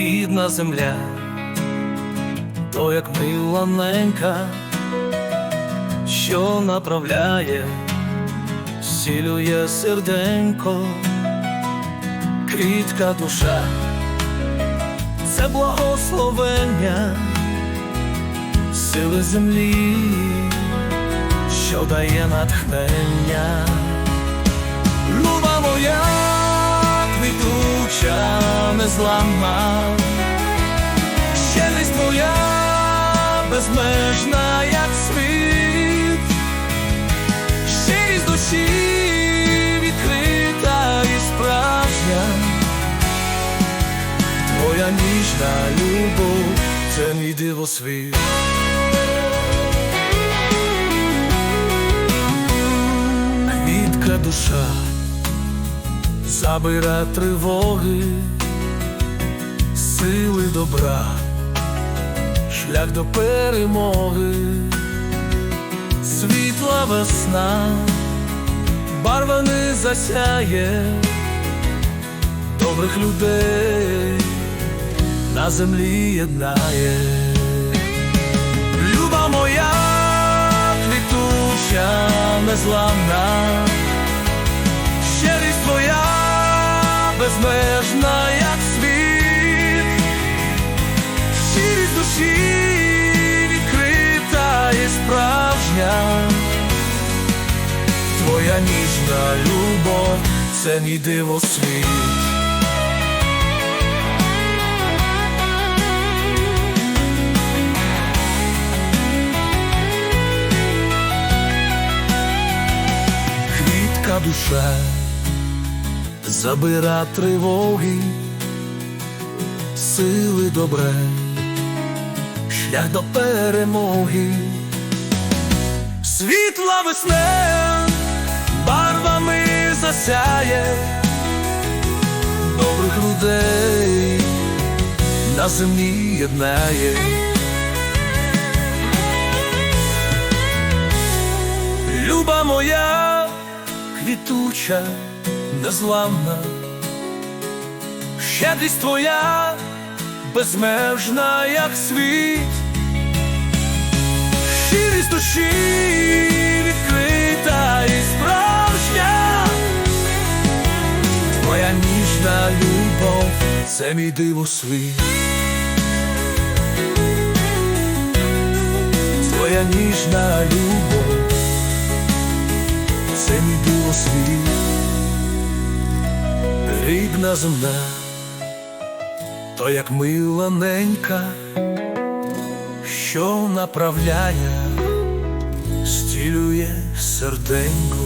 рідна земля, то як мила ненька, що направляє, зцілює серденько, квітка душа, це благословення, сили землі, що дає натхнення. Квітуча незламна, щедрість твоя безмежна, як світ, щирість душі відкрита і справжня, твоя ніжна любов, це мій дивосвіт. Квітка душа забира тривоги, добра, шлях до перемоги, світла весна, барва не засяє, добрих людей на землі єднає. Люба моя квітуча незламна, ніжна любов, це мій дивосвіт. Квітка душа забира тривоги, сили добре, шлях до перемоги, світла весне засяє, добрих людей на землі єднає. Люба моя квітуча, незламна, щедрість твоя безмежна, як світ, щирість ніжна любов, це мій дивосвіт. Твоя ніжна любов це мій дивосвіт, рідна земля, то як мила ненька, що направляє, стілює серденько,